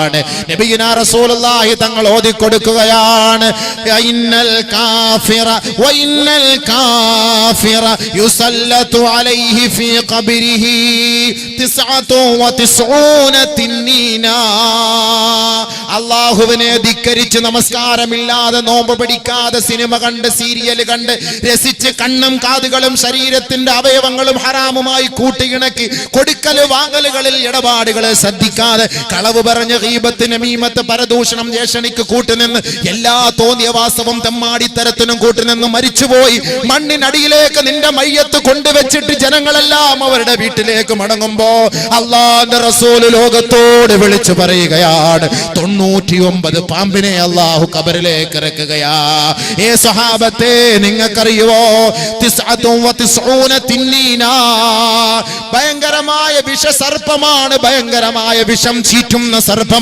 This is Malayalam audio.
ആണ്. നബിയുനാ റസൂലുള്ളാഹി തങ്ങൾ ഓതിക്കൊടുക്കുകയാണ്. ഇന്നൽ കാഫിറ കാഫിറ യുസല്ലതു അലൈഹി ഫീ ഖബരിഹി തിസ്അതു വതിസ്ഊന തിന്നീന. അള്ളാഹുവിനെ ധിക്കരിച്ച് നമസ്കാരമില്ലാതെ നോമ്പ് പിടിക്കാതെ സിനിമ കണ്ട് സീരിയൽ കണ്ട് രസിച്ച് കണ്ണും കാതുകളും ശരീരത്തിന്റെ അവയവങ്ങളും ഹറാമുമായി കൂട്ടിയിണക്കി കൊടുക്കൽ വാങ്ങലുകളിൽ ഇടപാടുകളെ ശ്രദ്ധിക്കാതെ കളവ് പറഞ്ഞ് ഹീബത്തിന് മീമത്ത് പരദൂഷണം ജേഷണിക്ക് കൂട്ടുനിന്ന് എല്ലാ തോന്നിയവാസവും തെമ്മാടിത്തരത്തിനും കൂട്ടുനിന്ന് മരിച്ചുപോയി. മണ്ണിനടിയിലേക്ക് നിന്റെ മയ്യത്ത് കൊണ്ടുവച്ചിട്ട് ജനങ്ങളെല്ലാം അവരുടെ വീട്ടിലേക്ക് മടങ്ങുമ്പോ അള്ളാന്റെ റസൂൽ ലോകത്തോട് വിളിച്ചു പറയുകയാണ് തൊണ്ണൂറ്റി ഒമ്പത് പാമ്പിനെ അള്ളാഹു കബറിലേക്ക് ഇറക്കുകയാ. ഏ സ്വഹാബത്തെ നിങ്ങൾക്കറിയുവോ? ഭയങ്കരമായ വിഷസർപ്പമാണ് ഭയങ്കരമായ വിഷം ചീറ്റുന്ന സർപ്പം.